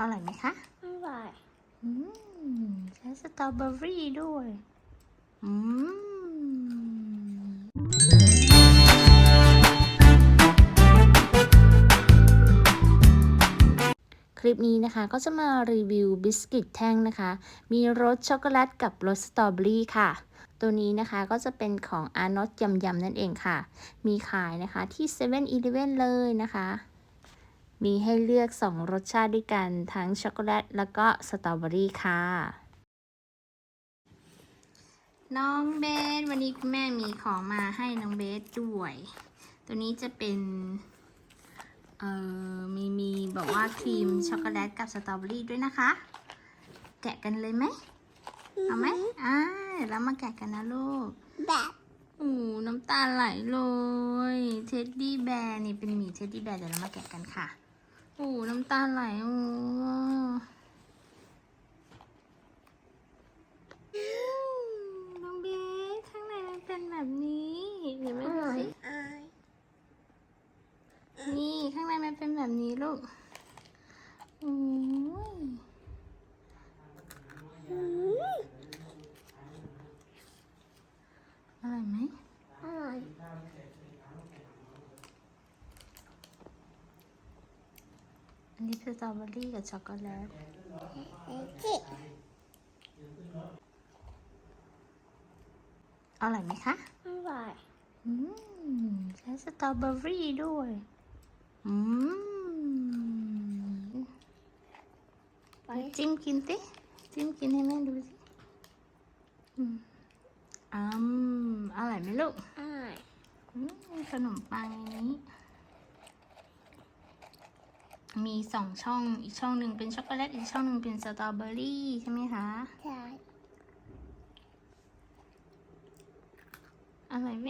อร่อยไหมคะอร่อยอืมใช้สตรอเบอรี่ด้วยอืมคลิปนี้นะคะก็จะมารีวิวบิสกิตแท่งนะคะ มีรสช็อกโกแลตกับรสสตรอเบอรี่ค่ะ ตัวนี้นะคะก็จะเป็นของอานอตยำยำนั่นเองค่ะ มีขายนะคะที่7 e เ e ่ e อเลยนะคะ มีให้เลือก 2 รสชาติด้วยกัน ทั้งช็อกโกแลตแล้วก็สตรอเบอรี่ค่ะ น้องเบสวันนี้คุณแม่มีของมาให้น้องเบสด้วย ตัวนี้จะเป็นเอ่อมีมีแบบว่าครีมช็อกโกแลตกับสตรอเบอรี่ด้วยนะคะ แกะกันเลยไหมเอาไหมอ่าเดี๋ยวเรามาแกะกันนะลูกแบบโอ้น้ำตาไหลเลย เท็ดดี้แบร์นี่เป็นหมีเท็ดดี้แบร์เดี๋ยวเรามาแกะกันค่ะ โอ้น้ำตาไหลโอ้อืมน้องเบสข้างในมันเป็นแบบนี้เดี๋ยวแม่ดูสิอายนี่ข้างในมันเป็นแบบนี้ลูกโอ้ยอืมอร่อยไหม อร่อย อันนี้คือสตรอเบอรี่กับช็อกโกแลตเอ๊ะจิอร่อยไหมคะอร่อยอืมใช้สตรอเบอรี่ด้วย อืมไปจิ้มกินสิจิ้มกินให้แม่ดูสิอืมอืมอร่อยไหมลูกอร่อยอืมขนมปังอันนี้ มีสองช่องอีกช่องหนึ่งเป็นช็อกโกแลตอีกช่องหนึ่งเป็นสตรอเบอรี่ใช่ไหมคะใช่อร่อยไหม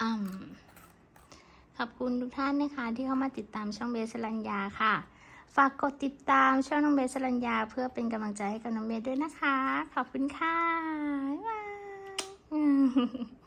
อืม ขอบคุณทุกท่านนะคะที่เข้ามาติดตามช่องเบสรัญญาค่ะ ฝากกดติดตามช่องน้องเบสรัญญา เพื่อเป็นกำลังใจให้กับน้องเบสด้วยนะคะ ขอบคุณค่ะบ๊ายบาย